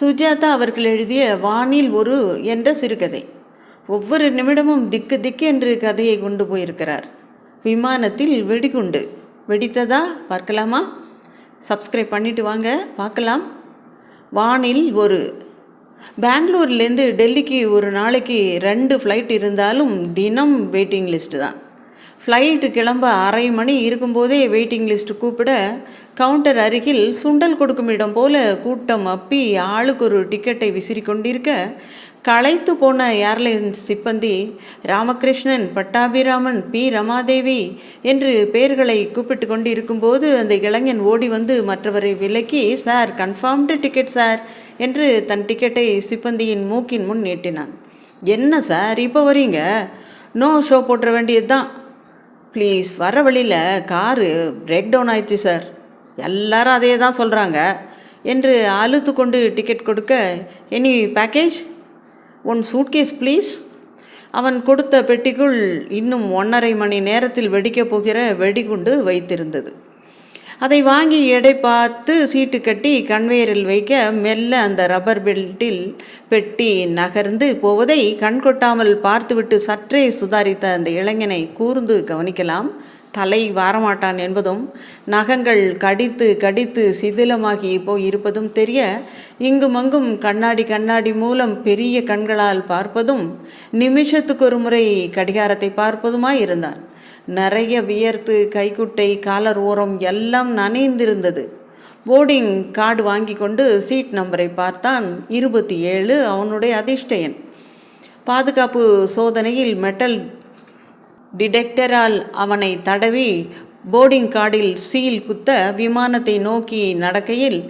சுஜாதா அவர்கள் எழுதிய வானில் ஒரு என்ற சிறுகதை. ஒவ்வொரு நிமிடமும் திக்கு திக்கு என்று கதையை கொண்டு போயிருக்கிறார். விமானத்தில் வெடிகுண்டு. வெடித்ததா? பார்க்கலாமா? சப்ஸ்கிரைப் பண்ணிட்டு வாங்க பார்க்கலாம். வானில் ஒரு. பெங்களூர்லேருந்து டெல்லிக்கு ஒரு நாளைக்கு ரெண்டு ஃப்ளைட் இருந்தாலும் தினம் வெயிட்டிங் லிஸ்ட்டு தான். ஃப்ளைட்டு கிளம்ப அரை மணி இருக்கும்போதே வெயிட்டிங் லிஸ்ட் கூப்பிட கவுண்டர் அருகில் சுண்டல் கொடுக்கும் இடம் போல கூட்டம் அப்பி ஆளுக்கு ஒரு டிக்கெட்டை விசிறி கொண்டிருக்க களைத்து போன ஏர்லைன்ஸ் சிப்பந்தி ராமகிருஷ்ணன் பட்டாபிராமன் பி. ரமாதேவி என்று பெயர்களை கூப்பிட்டு கொண்டு இருக்கும்போது அந்த இளைஞன் ஓடி வந்து மற்றவரை விலக்கி சார் கன்ஃபார்ம்டு டிக்கெட் சார் என்று தன் டிக்கெட்டை சிப்பந்தியின் மூக்கின் முன் நீட்டினான். என்ன சார் இப்போ வரீங்க நோ ஷோ போட்டுற வேண்டியது தான் ப்ளீஸ் வர வழியில் காரு பிரேக் டவுன் ஆயிடுச்சு சார் எல்லாரும் அதே தான் சொல்கிறாங்க என்று அழுத்து கொண்டு டிக்கெட் கொடுக்க any baggage one suitcase please அவன் கொடுத்த பெட்டிக்குள் இன்னும் ஒன்றரை மணி நேரத்தில் வெடிக்கப் போகிற வெடிகுண்டு வைத்திருந்தது. அதை வாங்கி எடை பார்த்து சீட்டு கட்டி கன்வேயரில் வைக்க மெல்ல அந்த ரப்பர் பெல்ட்டில் பெட்டி நகர்ந்து போவதை கண்கொட்டாமல் பார்த்துவிட்டு சற்றே சுதாரித்த அந்த இளைஞனை கூர்ந்து கவனிக்கலாம். தலை வாரமாட்டான் என்பதும் நகங்கள் கடித்து கடித்து சிதிலமாகி போய் இருப்பதும் தெரிய இங்குமங்கும் கண்ணாடி கண்ணாடி மூலம் பெரிய கண்களால் பார்ப்பதும் நிமிஷத்துக்கு ஒரு முறை கடிகாரத்தை பார்ப்பதுமாய் இருந்தான் நிறைய வியர்த்து கைக்குட்டை காலர் ஓரம் எல்லாம் நனைந்திருந்தது. போர்டிங் கார்டு வாங்கி கொண்டு சீட் நம்பரை பார்த்தான் இருபத்தி ஏழு அவனுடைய அதிர்ஷ்டயன். பாதுகாப்பு சோதனையில் மெட்டல் டிடெக்டரால் அவனை தடவி போர்டிங் கார்டில் சீல் குத்த விமானத்தை நோக்கி நடக்கையில்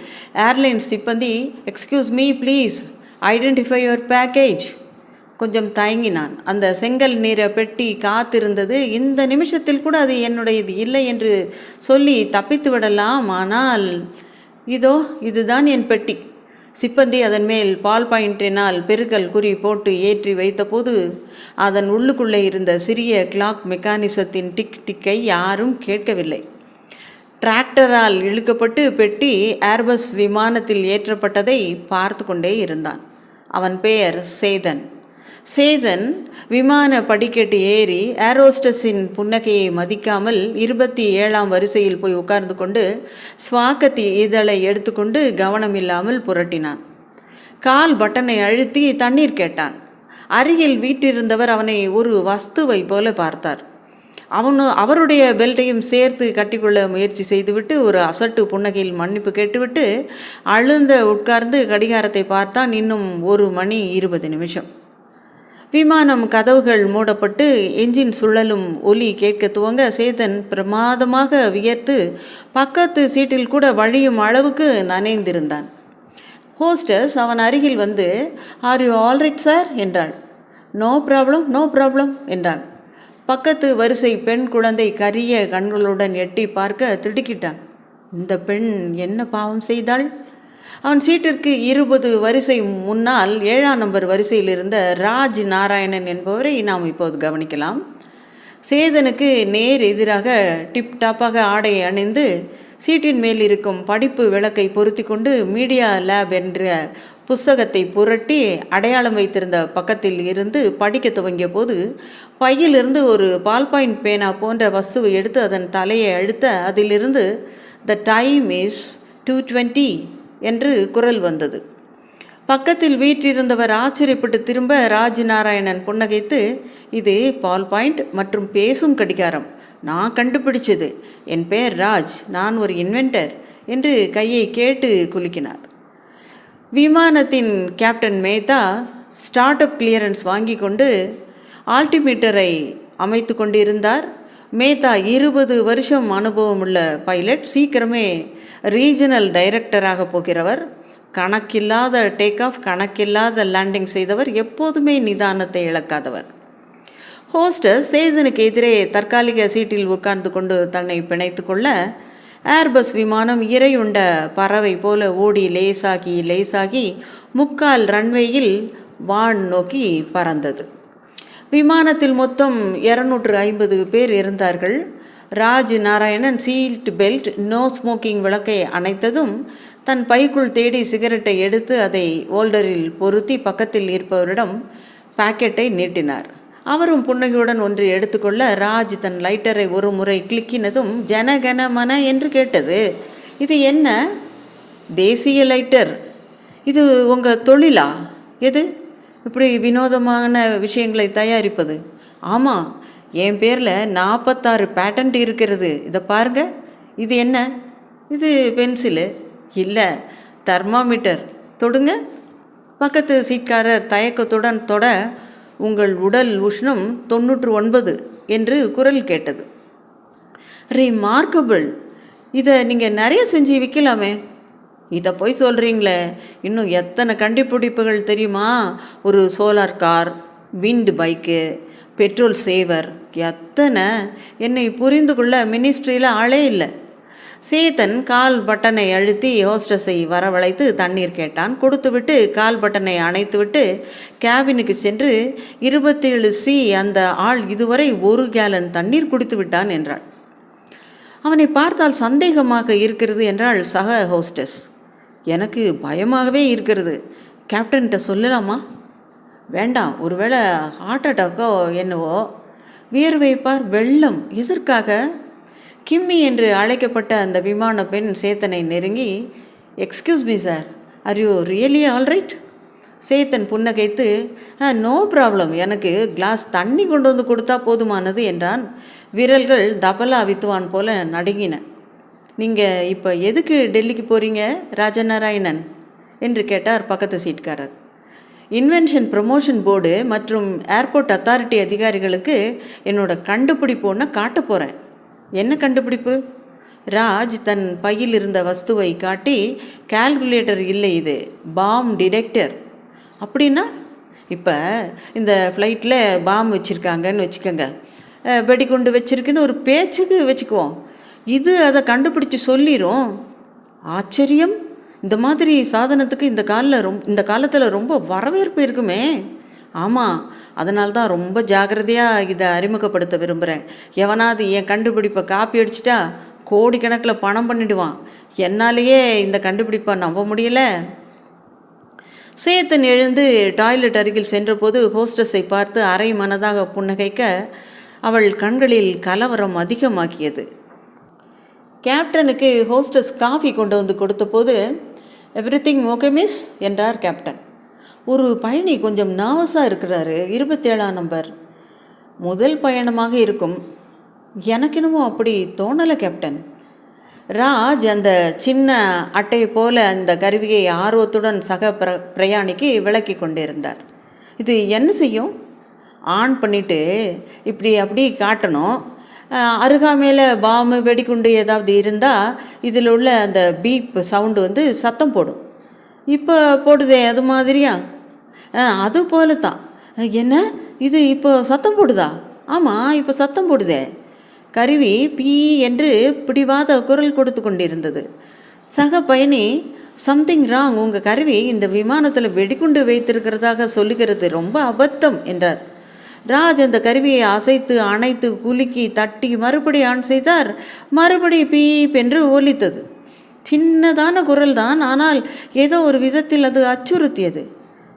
airline Sippanthi excuse me please identify your baggage. கொஞ்சம் தயங்கினான். அந்த செங்கல் நிற பெட்டி காத்திருந்தது. இந்த நிமிஷத்தில் கூட அது என்னுடையது இல்லை என்று சொல்லி தப்பித்து விடலாம். ஆனால் இதோ இதுதான் என் பெட்டி. சிப்பந்தி அதன் மேல் பால் பாயிண்டினால் பெருக்கல் குறி போட்டு ஏற்றி வைத்தபோது அதன் உள்ளுக்குள்ளே இருந்த சிறிய கிளாக் மெக்கானிசத்தின் டிக் டிக்கை யாரும் கேட்கவில்லை. டிராக்டரால் இழுக்கப்பட்டு பெட்டி ஏர்பஸ் விமானத்தில் ஏற்றப்பட்டதை பார்த்து கொண்டே இருந்தான். அவன் பெயர் சேதன். சேதன் விமான படிக்கட்டு ஏறி ஏரோஸ்டஸின் புன்னகையை மதிக்காமல் இருபத்தி ஏழாம் வரிசையில் போய் உட்கார்ந்து கொண்டு ஸ்வாக்கத்தி இதழை எடுத்துக்கொண்டு கவனமில்லாமல் புரட்டினான். கால் பட்டனை அழுத்தி தண்ணீர் கேட்டான். அருகில் வீட்டிருந்தவர் அவனை ஒரு வஸ்துவை போல பார்த்தார். அவனு அவருடைய பெல்ட்டையும் சேர்த்து கட்டிக்கொள்ள முயற்சி செய்துவிட்டு ஒரு அசட்டு புன்னகையில் மன்னிப்பு கேட்டுவிட்டு அழுந்த உட்கார்ந்து கடிகாரத்தை பார்த்தான் இன்னும் ஒரு மணி இருபது நிமிஷம். விமானம் கதவுகள் மூடப்பட்டு என்ஜின் சுழலும் ஒலி கேட்க துவங்க சேதன் பிரமாதமாக வியர்த்து பக்கத்து சீட்டில் கூட வழியும் அளவுக்கு நனைந்திருந்தான். ஹோஸ்டஸ் அவன் அருகில் வந்து ஆர் யூ ஆல்ரைட் சார் என்றாள். நோ ப்ராப்ளம் நோ ப்ராப்ளம் என்றான். பக்கத்து வரிசை பெண் குழந்தை கரிய கண்களுடன் எட்டி பார்க்க திடுக்கிட்டான். இந்த பெண் என்ன பாவம் செய்தாள்? அவன் சீட்டிற்கு இருபது வரிசை முன்னால் ஏழாம் நம்பர் வரிசையில் இருந்த ராஜ் நாராயணன் என்பவரை நாம் இப்போது கவனிக்கலாம். சேதனுக்கு நேர் எதிராக டிப்டாப்பாக ஆடை அணிந்து சீட்டின் மேல் இருக்கும் படிப்பு விளக்கை பொருத்தி கொண்டு மீடியா லேப் என்ற புஸ்தகத்தை புரட்டி அடையாளம் வைத்திருந்த பக்கத்தில் இருந்து படிக்க துவங்கிய போது பையிலிருந்து ஒரு பால்பாயின் பேனா போன்ற வஸ்துவை எடுத்து அதன் தலையை அழுத்த அதிலிருந்து the time is two twenty என்று குரல் வந்தது. பக்கத்தில் வீற்றிருந்தவர் ஆச்சரியப்பட்டு திரும்ப ராஜ் நாராயணன் புன்னகைத்து இது பால் பாயிண்ட் மற்றும் பேசும் கடிகாரம். நான் கண்டுபிடிச்சது. என் பெயர் ராஜ். நான் ஒரு இன்வென்டர் என்று கையை கேட்டு குலுக்கினார். விமானத்தின் captain Mehta start up clearance வாங்கி கொண்டு ஆல்டிமீட்டரை அமைத்து கொண்டிருந்தார். மேத்தா இருபது வருஷம் அனுபவம் உள்ள பைலட் சீக்கிரமே ரீஜனல் டைரக்டராக போகிறவர். கணக்கில்லாத டேக் ஆஃப் கணக்கில்லாத லேண்டிங் செய்தவர். எப்போதுமே நிதானத்தை இழக்காதவர். ஹோஸ்டஸ் சேசனுக்கு எதிரே தற்காலிக சீட்டில் உட்கார்ந்து கொண்டு தன்னை பிணைத்து கொள்ள ஏர்பஸ் விமானம் இறையுண்ட பறவை போல ஓடி லேசாகி லேசாகி முக்கால் ரன்வேயில் வான் நோக்கி பறந்தது. விமானத்தில் மொத்தம் இரநூற்று ஐம்பது பேர் இருந்தார்கள். Raj Narayanan seat belt no smoking விளக்கை அணைத்ததும் தன் பைக்குள் தேடி சிகரெட்டை எடுத்து அதை ஓல்டரில் பொருத்தி பக்கத்தில் இருப்பவரிடம் பாக்கெட்டை நீட்டினார். அவரும் புன்னகையுடன் ஒன்று எடுத்துக்கொள்ள ராஜ் தன் லைட்டரை ஒரு முறை கிளிக்கினதும் ஜனகன மன என்று கேட்டது. இது என்ன? தேசிய லைட்டர்? இது உங்கள் தொழிலா? எது? இப்படி வினோதமான விஷயங்களை தயாரிப்பது. ஆமாம் என் பேரில் நாற்பத்தாறு பேட்டன்ட் இருக்கிறது. இதை பாருங்க. இது என்ன? இது பென்சிலு இல்லை தெர்மாமீட்டர் தொடுங்க. பக்கத்து சீட்காரர் தயக்கத்துடன் தொட உங்கள் உடல் உஷ்ணம் தொண்ணூற்று ஒன்பது என்று குரல் கேட்டது. ரிமார்க்கபிள் இதை நீங்கள் நிறைய செஞ்சு விற்கலாமே இதை போய் சொல்கிறீங்களே இன்னும் எத்தனை கண்டுபிடிப்புகள் தெரியுமா? ஒரு solar car wind bike petrol saver எத்தனை? என்னை புரிந்து கொள்ள மினிஸ்ட்ரியில் ஆளே இல்லை. சீதன் கால் பட்டனை அழுத்தி ஹோஸ்டஸை வரவழைத்து தண்ணீர் கேட்டான். கொடுத்துவிட்டு கால் பட்டனை அணைத்துவிட்டு கேபினுக்கு சென்று இருபத்தேழு சி அந்த ஆள் இதுவரை ஒரு கேலன் தண்ணீர் குடித்து விட்டான் என்றாள். அவனை பார்த்தால் சந்தேகமாக இருக்கிறது என்றாள் சக ஹோஸ்டஸ் எனக்கு பயமாகவே இருக்கிறது. கேப்டன்கிட்ட சொல்லலாமா? வேண்டாம் ஒருவேளை ஹார்ட் அட்டாக்கோ என்னவோ. வியர்வைப்பார் வெள்ளம் எதற்காக? கிம்மி என்று அழைக்கப்பட்ட அந்த விமான பெண் சேத்தனை நெருங்கி excuse me sir are you really alright Chetan புன்னகைத்து no problem எனக்கு கிளாஸ் தண்ணி கொண்டு வந்து கொடுத்தா போதுமானது என்றான். விரல்கள் தபலா வித்துவான் போல நடுங்கின. நீங்கள் இப்போ எதுக்கு டெல்லிக்கு போகிறீங்க ராஜநாராயணன் என்று கேட்டார் பக்கத்து சீட்காரர். இன்வென்ஷன் ப்ரொமோஷன் போர்டு மற்றும் ஏர்போர்ட் அத்தாரிட்டி அதிகாரிகளுக்கு என்னோட கண்டுபிடிப்பு ஒன்று காட்ட போகிறேன் என்ன கண்டுபிடிப்பு? ராஜ் தன் பையில் இருந்த வஸ்துவை காட்டி கால்குலேட்டர் இல்லை இது பாம் டிடெக்டர் அப்படின்னா இப்போ இந்த ஃப்ளைட்டில் பாம் வச்சுருக்காங்கன்னு வச்சுக்கோங்க. வெடிகுண்டு வச்சுருக்குன்னு ஒரு பேச்சுக்கு வச்சுக்குவோம். இது அதை கண்டுபிடிச்சு சொல்லிடும் ஆச்சரியம். இந்த மாதிரி சாதனத்துக்கு இந்த காலில் ரொம் இந்த காலத்தில் ரொம்ப வரவேற்பு இருக்குமே. ஆமாம் அதனால தான் ரொம்ப ஜாக்கிரதையாக இதை அறிமுகப்படுத்த விரும்புகிறேன் எவனாவது என் கண்டுபிடிப்பை காப்பி அடிச்சிட்டா கோடிக்கணக்கில் பணம் பண்ணிடுவான். என்னாலேயே இந்த கண்டுபிடிப்பை நம்ப முடியல. சேத்தன் எழுந்து டாய்லெட் அருகில் சென்றபோது ஹோஸ்டஸை பார்த்து அரை மனதாக புன்னகைக்க அவள் கண்களில் கலவரம் அதிகமாக்கியது கேப்டனுக்கு ஹோஸ்டஸ் காஃபி கொண்டு வந்து கொடுத்தபோது எவ்ரி திங் ஓகே மிஸ் என்றார் கேப்டன். ஒரு பயணி கொஞ்சம் நர்வஸாக இருக்கிறாரு இருபத்தேழாம் நம்பர். முதல் பயணமாக இருக்கும். எனக்கு அப்படி தோணலை கேப்டன். ராஜ் அந்த சின்ன அட்டை போல அந்த கருவியை ஆர்வத்துடன் சக பிர பிரயாணிக்கு விளக்கி கொண்டிருந்தார். இது என்ன செய்யும்? ஆன் பண்ணிவிட்டு இப்படி அப்படி காட்டணும். அருகாமையில் பாம்பு வெடிகுண்டு ஏதாவது இருந்தால் இதில் உள்ள அந்த பீப் சவுண்டு வந்து சத்தம் போடும். இப்போ போடுதே அது மாதிரியா? அது போல தான் என்ன? இது இப்போ சத்தம் போடுதா? ஆமாம் இப்போ சத்தம் போடுதே. கருவி பீ என்று பிடிவாத குரல் கொடுத்து கொண்டிருந்தது. சக பயணி சம்திங் ராங் உங்கள் கருவி இந்த விமானத்தில் வெடிகுண்டு வைத்திருக்கிறதாக சொல்லுகிறது ரொம்ப அபத்தம் என்றார். ராஜ் அந்த கருவியை அசைத்து அணைத்து குலுக்கி தட்டி மறுபடி ஆன் செய்தார். மறுபடி பீப் என்று ஒலித்தது. சின்னதான குரல்தான் ஆனால் ஏதோ ஒரு விதத்தில் அது அச்சுறுத்தியது.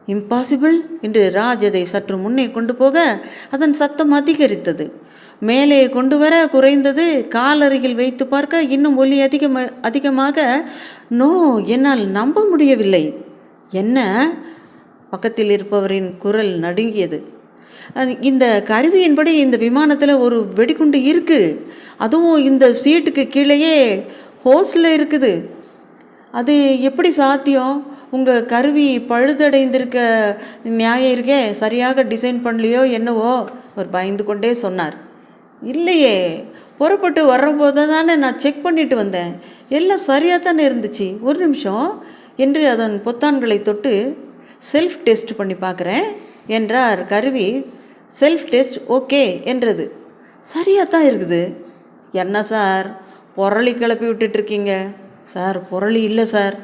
இம்பாசிபிள் என்று ராஜ் அதை சற்று முன்னே கொண்டு போக அதன் சத்தம் அதிகரித்தது. மேலே கொண்டு வர குறைந்தது காலருகில் வைத்து பார்க்க இன்னும் ஒலி அதிகம அதிகமாக நோ என்னால் நம்ப முடியவில்லை. என்ன? பக்கத்தில் இருப்பவரின் குரல் நடுங்கியது. இந்த கருவியின்படி இந்த விமானத்தில் ஒரு வெடிகுண்டு இருக்குது அதுவும் இந்த சீட்டுக்கு கீழேயே ஹோஸில் இருக்குது. அது எப்படி சாத்தியம்? உங்கள் கருவி பழுதடைந்திருக்க நியாயம் இருக்கே சரியாக டிசைன் பண்ணலையோ என்னவோ? அவர் பயந்து கொண்டே சொன்னார். இல்லையே புறப்பட்டு வர்றபோது தானே நான் செக் பண்ணிட்டு வந்தேன். எல்லாம் சரியாக தானே இருந்துச்சு. ஒரு நிமிஷம் என்று அதன் பொத்தான்களை தொட்டு செல்ஃப் டெஸ்ட் பண்ணி பார்க்குறேன். என்றார் கருவி. செல்ஃப் டெஸ்ட் ஓகே என்றது. சரியாக தான் இருக்குது. என்ன சார்? புரளி கிளப்பி விட்டுட்ருக்கீங்க. சார் புரளி இல்லை சார்.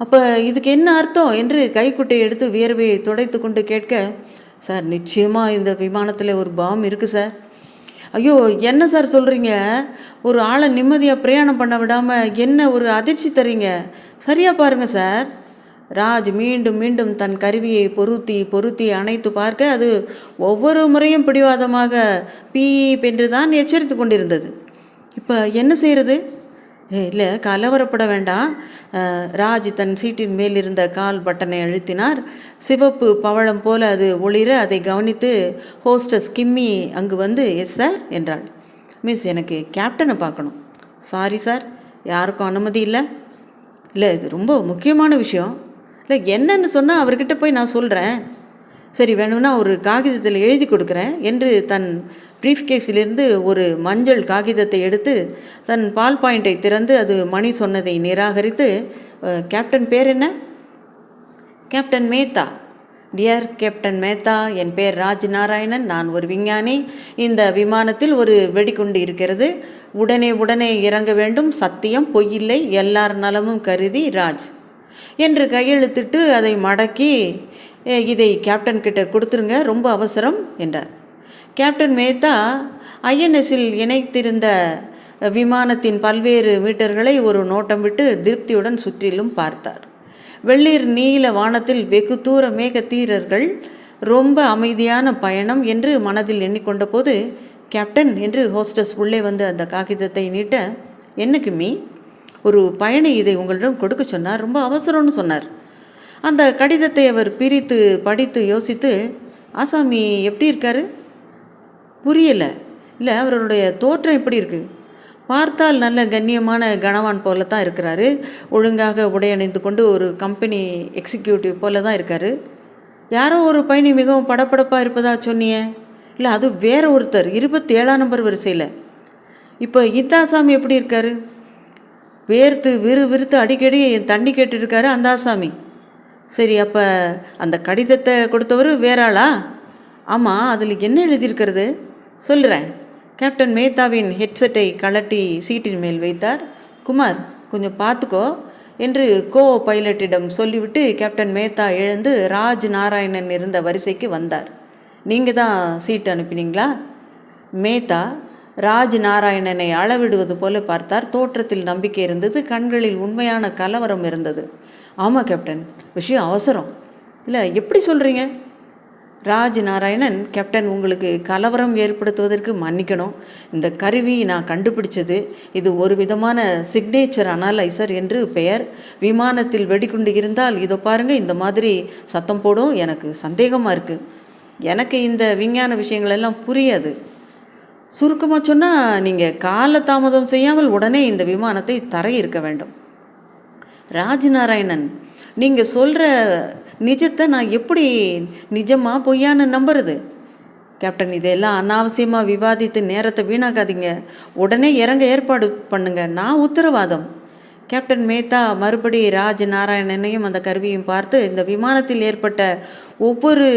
அப்போ இதுக்கு என்ன அர்த்தம் என்று கைக்குட்டை எடுத்து வியர்வையை துடைத்து கொண்டு கேட்க சார் நிச்சயமாக இந்த விமானத்தில் ஒரு பாம் இருக்குது சார். ஐயோ என்ன சார் சொல்கிறீங்க ஒரு ஆளை நிம்மதியாக பிரயாணம் பண்ண விடாமல் என்ன ஒரு அதிர்ச்சி தரீங்க சரியாக பாருங்கள் சார். ராஜ் மீண்டும் மீண்டும் தன் கருவியை பொருத்தி பொருத்தி அணைத்து பார்க்க அது ஒவ்வொரு முறையும் பிடிவாதமாக பீ என்று தான் எச்சரித்து கொண்டிருந்தது. இப்போ என்ன செய்கிறது இல்லை கலவரப்பட வேண்டாம். ராஜ் தன் சீட்டின் மேல் இருந்த கால் பட்டனை அழுத்தினார். சிவப்பு பவழம் போல அது ஒளிர அதை கவனித்து ஹோஸ்டஸ் கிம்மி அங்கு வந்து எஸ் சார் என்றாள். மிஸ் எனக்கு கேப்டனை பார்க்கணும். Sorry sir. யாருக்கும் அனுமதி இல்லை. இல்லை இது ரொம்ப முக்கியமான விஷயம். இல்லை என்னன்னு சொன்னால் அவர்கிட்ட போய் நான் சொல்கிறேன் சரி வேணும்னா ஒரு காகிதத்தில் எழுதி கொடுக்குறேன் என்று தன் ப்ரீஃப் கேஸிலிருந்து ஒரு மஞ்சள் காகிதத்தை எடுத்து தன் பால் பாயிண்டை திறந்து அது மணி சொன்னதை நிராகரித்து கேப்டன் பேர் என்ன? Captain Mehta. Dear captain Mehta என் பேர் ராஜ் நாராயணன் நான் ஒரு விஞ்ஞானி. இந்த விமானத்தில் ஒரு வெடிகுண்டு இருக்கிறது. உடனே உடனே இறங்க வேண்டும். சத்தியம் பொய்யில்லை எல்லார் நலமும் கருதி ராஜ். என்று கையெழுத்திட்டு அதை மடக்கி இதை கேப்டன் கிட்ட கொடுத்துருங்க ரொம்ப அவசரம் என்றார். கேப்டன் மேத்தா ஐஎன்எஸில் இணைத்திருந்த விமானத்தின் பல்வேறு மீட்டர்களை ஒரு நோட்டம் விட்டு திருப்தியுடன் சுற்றிலும் பார்த்தார். வெள்ளீர் நீல வானத்தில் வெகு தூர மேகத்தீரர்கள் ரொம்ப அமைதியான பயணம் என்று மனதில் எண்ணிக்கொண்ட போது கேப்டன் என்று ஹோஸ்டஸ் உள்ளே வந்து அந்த காகிதத்தை நீட்ட என்ன கிம்மி ஒரு பயணி இதை உங்களிடம் கொடுக்க சொன்னார். ரொம்ப அவசரம்னு சொன்னார். அந்த கடிதத்தை அவர் பிரித்து படித்து யோசித்து ஆசாமி எப்படி இருக்காரு? புரியலை. இல்லை அவருடைய தோற்றம் எப்படி இருக்குது பார்த்தால் நல்ல கண்ணியமான கணவான் போல தான் இருக்கிறாரு. ஒழுங்காக உடையணிந்து கொண்டு ஒரு கம்பெனி எக்ஸிக்யூட்டிவ் போல தான் இருக்கார். யாரோ ஒரு பயணி மிகவும் படபடப்பாக இருப்பதா சொன்னியே? இல்லை அது வேற ஒருத்தர். இருபத்தி ஏழாம் நம்பர் வரிசையில். இப்போ இத்தாசாமி எப்படி இருக்காரு? வேர்த்து விறு விறுத்து அடிக்கடி தண்ணி கேட்டுருக்காரு அந்த ஆசாமி சரி அப்போ அந்த கடிதத்தை கொடுத்தவர் வேறாளா ஆமாம் அதில் என்ன எழுதியிருக்கிறது? சொல்கிறேன் கேப்டன் மேத்தாவின் ஹெட்செட்டை கழட்டி சீட்டின் மேல் வைத்தார். குமார் கொஞ்சம் பார்த்துக்கோ என்று கோ பைலட்டிடம் சொல்லிவிட்டு கேப்டன் மேத்தா எழுந்து ராஜ் நாராயணன் இருந்த வரிசைக்கு வந்தார். நீங்கள் தான் சீட் அனுப்பினீங்களா? மேத்தா ராஜ் நாராயணனை அளவிடுவது போல பார்த்தார். தோற்றத்தில் நம்பிக்கை இருந்தது. கண்களில் உண்மையான கலவரம் இருந்தது. ஆமாம் கேப்டன் விஷயம் அவசரம். இல்லை எப்படி சொல்கிறீங்க ராஜ் நாராயணன் கேப்டன் உங்களுக்கு கலவரம் ஏற்படுத்துவதற்கு மன்னிக்கணும். இந்த கருவி நான் கண்டுபிடிச்சது. இது ஒரு விதமான சிக்னேச்சர் அனலைசர் என்று பெயர். விமானத்தில் வெடிகுண்டு இருந்தால் இதோ பாருங்கள் இந்த மாதிரி சத்தம் போடும். எனக்கு சந்தேகமாக இருக்குது எனக்கு இந்த விஞ்ஞான விஷயங்கள் எல்லாம் புரியாது. சுருக்கமாக சொன்னால் நீங்கள் கால தாமதம் செய்யாமல் உடனே இந்த விமானத்தை தரையிருக்க இருக்க வேண்டும். ராஜநாராயணன் நீங்கள் சொல்கிற நிஜத்தை நான் எப்படி நிஜமாக பொய்யான்னு நம்புறது? கேப்டன் இதெல்லாம் அனாவசியமாக விவாதித்து நேரத்தை வீணாக்காதீங்க. உடனே இறங்க ஏற்பாடு பண்ணுங்க. நான் உத்தரவாதம். கேப்டன் மேத்தா மறுபடி ராஜ் நாராயணனையும் அந்த கருவியும் பார்த்து இந்த விமானத்தில் ஏற்பட்ட ஒவ்வொரு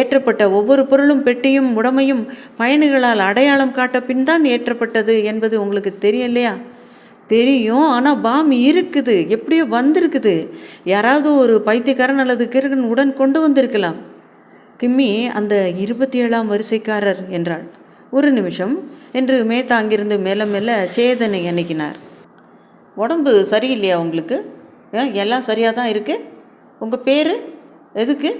ஏற்றப்பட்ட ஒவ்வொரு பொருளும் பெட்டியும் உடமையும் பயணிகளால் அடையாளம் காட்ட பின் தான் ஏற்றப்பட்டது என்பது உங்களுக்கு தெரியலையா தெரியும். ஆனால் பாம் இருக்குது. எப்படியோ வந்திருக்குது. யாராவது ஒரு பைத்தியக்காரன் அல்லது கிருகன் உடன் கொண்டு வந்திருக்கலாம். கிம்மி அந்த இருபத்தி ஏழாம் வரிசைக்காரர் என்றாள். ஒரு நிமிஷம். என்று மேத்தா அங்கிருந்து மெல்ல மெல்ல சேதனை அணுகினார். உடம்பு சரியில்லையா உங்களுக்கு? எல்லாம் சரியாக தான் இருக்குது உங்கள் பேர்? எதுக்கு?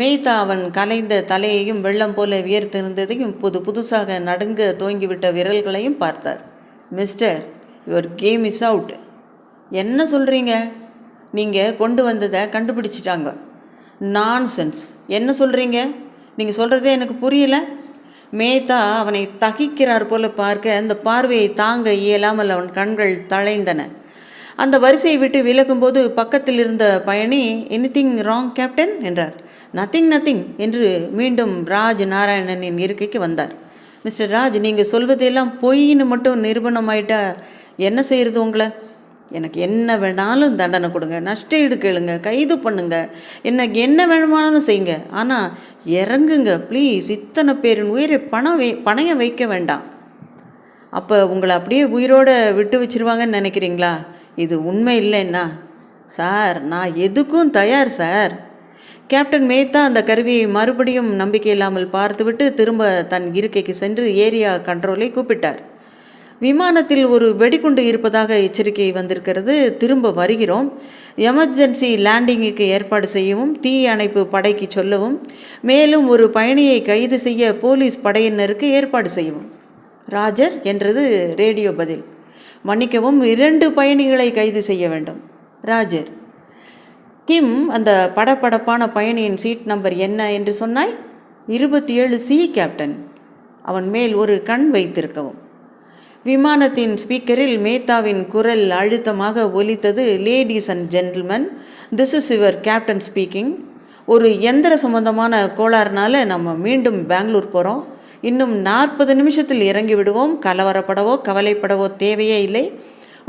மேய்த்தா அவன் கலைந்த தலையையும் வெள்ளம் போல வியர்த்திருந்ததையும் புது புதுசாக நடுங்க தோங்கிவிட்ட விரல்களையும் பார்த்தார். Mister your game is out என்ன சொல்கிறீங்க நீங்கள் கொண்டு வந்ததை கண்டுபிடிச்சிட்டாங்க. நான்சென்ஸ் என்ன சொல்கிறீங்க நீங்கள் சொல்கிறதே எனக்கு புரியல. மேத்தா அவனை தகிக்கிறார் போல பார்க்க அந்த பார்வையை தாங்க இயலாமல் அவன் கண்கள் தழைந்தன. அந்த வரிசையை விட்டு விலகும்போது பக்கத்தில் இருந்த பயணி எனிதிங் ராங் கேப்டன் என்றார். நத்திங் நத்திங் என்று மீண்டும் ராஜ் நாராயணனின் இருக்கைக்கு வந்தார். மிஸ்டர் ராஜ் நீங்கள் சொல்வதெல்லாம் பொய்ன்னு மட்டும் நிரூபணமாயிட்டா என்ன செய்கிறது உங்களை? எனக்கு என்ன வேணாலும் தண்டனை கொடுங்க நஷ்ட ஈடு கேளுங்க கைது பண்ணுங்க. எனக்கு என்ன வேணுமானாலும் செய்யுங்க. ஆனால் இறங்குங்க ப்ளீஸ் இத்தனை பேரின் உயிரை பணம் வை பணையம் வைக்க வேண்டாம். அப்போ உங்களை அப்படியே உயிரோடு விட்டு வச்சிருவாங்கன்னு நினைக்கிறீங்களா? இது உண்மை இல்லைன்னா? சார் நான் எதுக்கும் தயார் சார். கேப்டன் மேத்தா அந்த கருவியை மறுபடியும் நம்பிக்கை இல்லாமல் பார்த்துவிட்டு திரும்ப தன் இருக்கைக்கு சென்று ஏரியா கண்ட்ரோலை கூப்பிட்டார். விமானத்தில் ஒரு வெடிகுண்டு இருப்பதாக எச்சரிக்கை வந்திருக்கிறது. திரும்ப வருகிறோம். எமர்ஜென்சி லேண்டிங்குக்கு ஏற்பாடு செய்யவும் தீ அணைப்பு படைக்கு சொல்லவும் மேலும் ஒரு பயணியை கைது செய்ய போலீஸ் படையினருக்கு ஏற்பாடு செய்யவும். ராஜர் என்றது ரேடியோ பதில். மன்னிக்கவும் இரண்டு பயணிகளை கைது செய்ய வேண்டும். ராஜர். கிம் அந்த படபடப்பான பயணியின் சீட் நம்பர் என்ன என்று சொன்னாய்? இருபத்தி ஏழு சி கேப்டன். அவன் மேல் ஒரு கண் வைத்திருக்கவும். விமானத்தின் ஸ்பீக்கரில் மேத்தாவின் குரல் அழுத்தமாக ஒலித்தது ladies and gentleman. This is your captain speaking ஒரு எந்திர சம்பந்தமான கோளாறுனால நம்ம மீண்டும் பெங்களூர் போகிறோம் இன்னும் நாற்பது நிமிஷத்தில் இறங்கி விடுவோம். கலவரப்படவோ கவலைப்படவோ தேவையே இல்லை.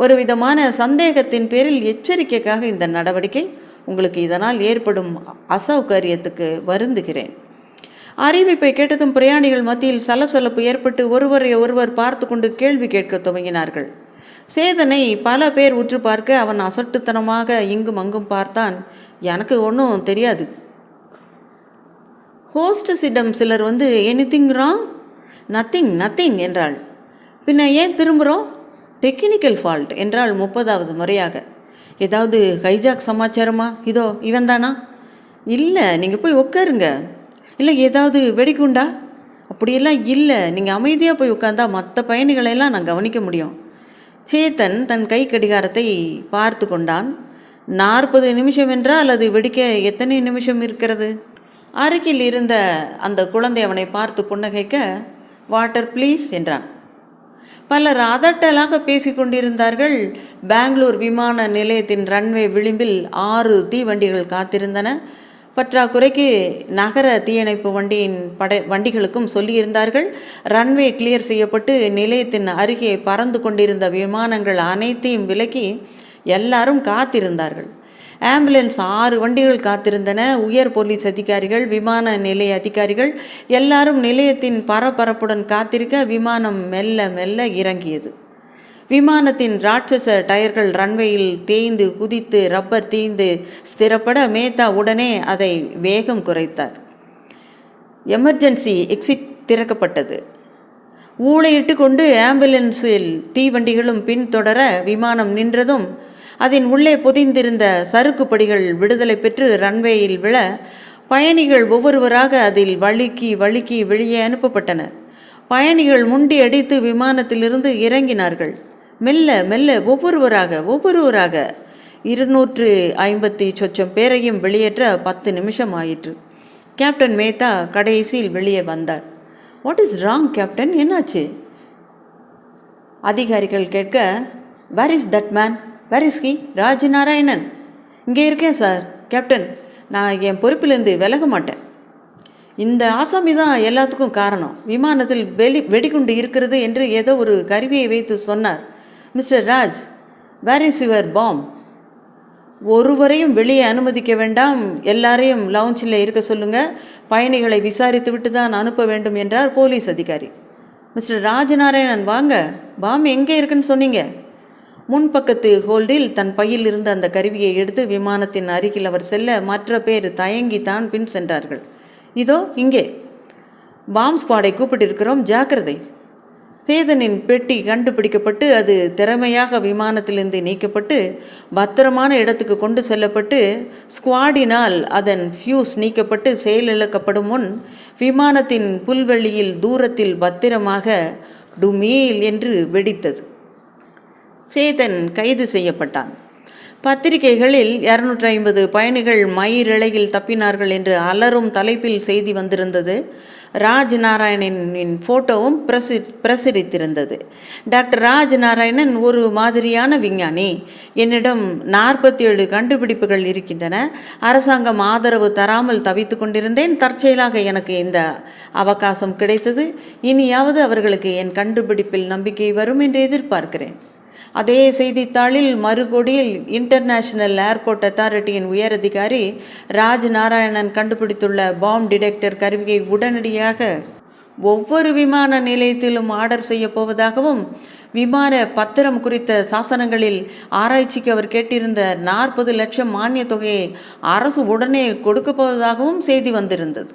ஒரு விதமான சந்தேகத்தின் பேரில் எச்சரிக்கைக்காக இந்த நடவடிக்கை உங்களுக்கு இதனால் ஏற்படும் அசௌகரியத்துக்கு வருந்துகிறேன். அறிவிப்பை கேட்டதும் பிரயாணிகள் மத்தியில் சலசலப்பு ஏற்பட்டு ஒருவரை ஒருவர் பார்த்து கொண்டு கேள்வி கேட்க துவங்கினார்கள். சேதனை பல பேர் உற்று பார்க்க அவன் அசட்டுத்தனமாக இங்கும் அங்கும் பார்த்தான். எனக்கு ஒன்றும் தெரியாது. ஹோஸ்டஸிடம் சிலர் வந்து எனிதிங் ராங் நத்திங் நத்திங் என்றாள். பின்ன ஏன் திரும்புகிறோம் டெக்னிக்கல் ஃபால்ட் என்றால் முப்பதாவது முறையாக. ஏதாவது ஹைஜாக் சமாச்சாரமா? இதோ இவன் தானா இல்லை நீங்கள் போய் உட்காருங்க. இல்லை ஏதாவது வெடிக்குண்டா அப்படியெல்லாம் இல்லை. நீங்கள் அமைதியாக போய் உட்காந்தா மற்ற பயணிகளையெல்லாம் நான் கவனிக்க முடியும். சேத்தன் தன் கை கடிகாரத்தை பார்த்து கொண்டான். நாற்பது நிமிஷம் என்றால் அது வெடிக்க எத்தனை நிமிஷம் இருக்கிறது? அருகில் இருந்த அந்த குழந்தை அவனை பார்த்து புன்னகைக்க வாட்டர் ப்ளீஸ் என்றான். பலர் அதட்டலாக பேசிக்கொண்டிருந்தார்கள் பெங்களூர் விமான நிலையத்தின் ரன்வே விளிம்பில் ஆறு தீவண்டிகள் காத்திருந்தன. பற்றாக்குறைக்கு நகர தீயணைப்பு வண்டியின் படை வண்டிகளுக்கும் சொல்லியிருந்தார்கள். ரன்வே கிளியர் செய்யப்பட்டு நிலையத்தின் அருகே பறந்து கொண்டிருந்த விமானங்கள் அனைத்தையும் விலக்கி எல்லாரும் காத்திருந்தார்கள். ஆம்புலன்ஸ் ஆறு வண்டிகள் காத்திருந்தன. உயர் போலீஸ் அதிகாரிகள் விமான நிலைய அதிகாரிகள் எல்லாரும் நிலையத்தின் பரபரப்புடன் காத்திருக்க விமானம் மெல்ல மெல்ல இறங்கியது. விமானத்தின் ராட்சச டயர்கள் ரன்வேயில் தேய்ந்து குதித்து ரப்பர் தீந்து ஸ்திரப்பட மேத்தா உடனே அதை வேகம் குறைத்தார். எமர்ஜென்சி எக்ஸிட் திறக்கப்பட்டது. ஊளையிட்டு கொண்டு ஆம்புலன்ஸில் தீவண்டிகளும் பின்தொடர விமானம் நின்றதும் அதன் உள்ளே பொதிந்திருந்த சறுக்கு படிகள் விடுதலை பெற்று ரன்வேயில் விழ பயணிகள் ஒவ்வொருவராக அதில் வழுக்கி வழுக்கி வெளியே அனுப்பப்பட்டனர். பயணிகள் முண்டி அடித்து விமானத்திலிருந்து இறங்கினார்கள். மெல்ல மெல்ல ஒவ்வொருவராக ஒவ்வொருவராக இருநூற்று ஐம்பத்தி சொச்சம் பேரையும் வெளியேற்ற பத்து நிமிஷம் ஆயிற்று. கேப்டன் மேத்தா கடைசியில் வெளியே வந்தார். வாட் இஸ் ராங் கேப்டன் என்னாச்சு? அதிகாரிகள் கேட்க where is that man where is he Raj Narayanan இங்கே இருக்கேன் சார் கேப்டன் நான் என் பொறுப்பிலேருந்து விலக மாட்டேன். இந்த ஆசாமி தான் எல்லாத்துக்கும் காரணம். விமானத்தில் வெளி வெடிகுண்டு இருக்கிறது என்று ஏதோ ஒரு கருவியை வைத்து சொன்னார். Mister Raj where is your bomb ஒருவரையும் வெளியே அனுமதிக்க வேண்டாம். எல்லாரையும் லவுஞ்சில் இருக்க சொல்லுங்கள் பயணிகளை விசாரித்து விட்டு தான் அனுப்ப வேண்டும் என்றார் போலீஸ் அதிகாரி. மிஸ்டர் ராஜநாராயணன் வாங்க. பாம் எங்கே இருக்குன்னு சொன்னீங்க? முன்பக்கத்து ஹோல்டில் தன் பையில் இருந்த அந்த கருவியை எடுத்து விமானத்தின் அருகில் அவர் செல்ல மற்ற பேர் தயங்கி தான் பின் சென்றார்கள். இதோ இங்கே. பாம் ஸ்குவாடை கூப்பிட்டிருக்கிறோம். ஜாக்கிரதை. சேதனின் பெட்டி கண்டுபிடிக்கப்பட்டு அது திறமையாக விமானத்திலிருந்து நீக்கப்பட்டு பத்திரமான இடத்துக்கு கொண்டு செல்லப்பட்டு ஸ்குவாடினால் அதன் ஃபியூஸ் நீக்கப்பட்டு செயலிழக்கப்படும் முன் விமானத்தின் புல்வெளியில் தூரத்தில் பத்திரமாக டுமீல் என்று வெடித்தது. சேதன் கைது செய்யப்பட்டான். பத்திரிகைகளில் இரநூற்றி ஐம்பது பயணிகள் மயிரிழையில் தப்பினார்கள் என்று அலரும் தலைப்பில் செய்தி வந்திருந்தது. ராஜ் நாராயணனின் ஃபோட்டோவும் பிரசி பிரசுரித்திருந்தது டாக்டர் ராஜ் நாராயணன் ஒரு மாதிரியான விஞ்ஞானி. என்னிடம் நாற்பத்தி ஏழு கண்டுபிடிப்புகள் இருக்கின்றன. அரசாங்கம் ஆதரவு தராமல் தவித்து கொண்டிருந்தேன். தற்செயலாக எனக்கு இந்த அவகாசம் கிடைத்தது. இனியாவது அவர்களுக்கு என் கண்டுபிடிப்பில் நம்பிக்கை வரும் என்று எதிர்பார்க்கிறேன். அதே செய்தித்தாளில் மறுகொடியில் இன்டர்நேஷனல் ஏர்போர்ட் அத்தாரிட்டியின் உயரதிகாரி ராஜ் நாராயணன் கண்டுபிடித்துள்ள பாம் டிடெக்டர் கருவியை உடனடியாக ஒவ்வொரு விமான நிலையத்திலும் ஆர்டர் செய்யப் போவதாகவும் விமான பத்திரம் குறித்த சாசனங்களில் ஆராய்ச்சிக்கு அவர் கேட்டிருந்த நாற்பது லட்சம் மானிய தொகையை அரசு உடனே கொடுக்கப் போவதாகவும் செய்தி வந்திருந்தது.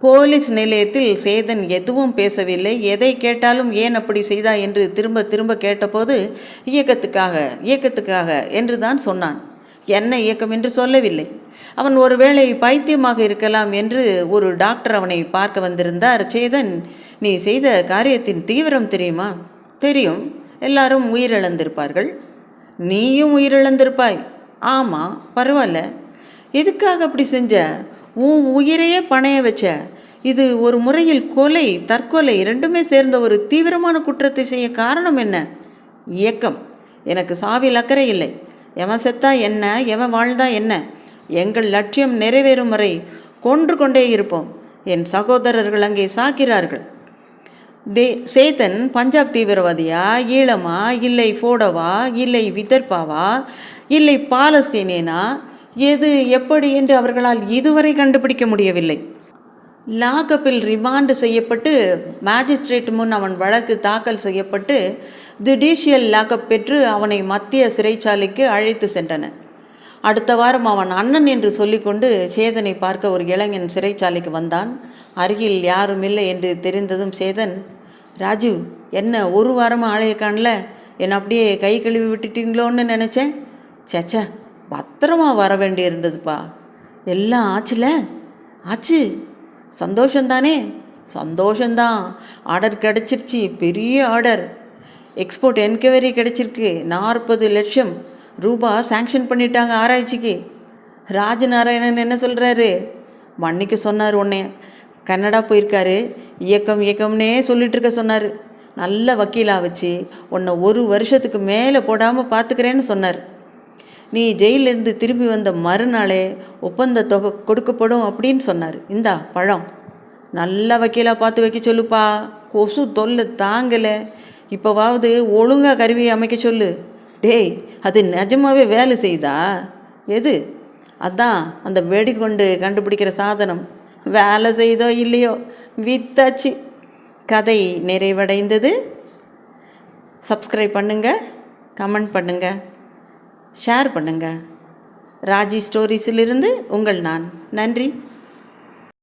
போலீஸ் நிலையத்தில் சேதன் எதுவும் பேசவில்லை. எதை கேட்டாலும் ஏன் அப்படி செய்தா என்று திரும்ப திரும்ப கேட்டபோது இயக்கத்துக்காக இயக்கத்துக்காக என்று தான் சொன்னான். என்ன இயக்கம் என்று சொல்லவில்லை. அவன் ஒருவேளை பைத்தியமாக இருக்கலாம் என்று ஒரு டாக்டர் அவனை பார்க்க வந்திருந்தார். சேதன் நீ செய்த காரியத்தின் தீவிரம் தெரியுமா? தெரியும். எல்லாரும் உயிரிழந்திருப்பார்கள். நீயும் உயிரிழந்திருப்பாய். ஆமாம் பரவாயில்ல. எதுக்காக அப்படி செஞ்ச? உன் உயிரையே பணைய வச்ச. இது ஒரு முறையில் கொலை தற்கொலை ரெண்டுமே சேர்ந்த ஒரு தீவிரமான குற்றத்தை செய்ய காரணம் என்ன? இயக்கம். எனக்கு சாவில் அக்கறை இல்லை. எவன் செத்தா என்ன? எவன் வாழ்ந்தா என்ன? எங்கள் லட்சியம் நிறைவேறும் வரை கொன்று கொண்டே இருப்போம். என் சகோதரர்கள் அங்கே சாக்கிறார்கள் தே சேத்தன் பஞ்சாப் தீவிரவாதியா? ஈழமா? இல்லை ஃபோடோவா இல்லை விதர்பாவா இல்லை பாலஸ்தீனேனா? எது எப்படி என்று அவர்களால் இதுவரை கண்டுபிடிக்க முடியவில்லை. லாகப்பில் ரிமாண்டு செய்யப்பட்டு மேஜிஸ்ட்ரேட் முன் அவன் வழக்கு தாக்கல் செய்யப்பட்டு ஜுடிஷியல் லாக்அப் பெற்று அவனை மத்திய சிறைச்சாலைக்கு அழைத்து சென்றனர் அடுத்த வாரம் அவன் அண்ணன் என்று சொல்லிக்கொண்டு சேதனை பார்க்க ஒரு இளைஞன் சிறைச்சாலைக்கு வந்தான். அருகில் யாரும் இல்லை என்று தெரிந்ததும் சேதன் ராஜீவ் என்ன ஒரு வாரமாக ஆளைய காணல? என்னை அப்படியே கை கழுவி விட்டுட்டீங்களோன்னு நினச்சேன்? சேச்சா பத்திரமா வர வேண்டி இருந்ததுப்பா எல்லாம் ஆச்சுல? ஆச்சு. சந்தோஷந்தானே சந்தோஷந்தான் ஆர்டர் கிடச்சிருச்சு. பெரிய ஆர்டர். எக்ஸ்போர்ட் என்கொயரி கிடச்சிருக்கு. நாற்பது லட்சம் ரூபா சாங்ஷன் பண்ணிட்டாங்க ஆராய்ச்சிக்கு. ராஜநாராயணன் என்ன சொல்கிறாரு மன்னிக்க சொன்னார் உன்னே. கன்னடா போயிருக்காரு. இயக்கம் இயக்கம்னே சொல்லிகிட்ருக்க சொன்னார். நல்ல வக்கீலாக வச்சு உன்னை ஒரு வருஷத்துக்கு மேலே போடாமல் பார்த்துக்கிறேன்னு சொன்னார். நீ ஜெயிலிருந்து திரும்பி வந்த மறுநாளே ஒப்பந்த தொகை கொடுக்கப்படும் அப்படின்னு சொன்னார். இந்தா பழம். நல்ல வக்கீலாக பார்த்து வைக்க சொல்லுப்பா. கொசு தொல்லை தாங்கலை. இப்போவாவது ஒழுங்காக கருவியை அமைக்க சொல்லு. டேய் அது நிஜமாகவே வேலை செய்தா? எது? அதான் அந்த வெடிகுண்டு கண்டுபிடிக்கிற சாதனம். வேலை செய்தோ இல்லையோ? வித்தாச்சு. கதை நிறைவடைந்தது. சப்ஸ்கிரைப் பண்ணுங்கள் கமெண்ட் பண்ணுங்கள் ஷேர் பண்ணுங்கள் ராஜி ஸ்டோரிஸிலிருந்து உங்கள் நான். நன்றி.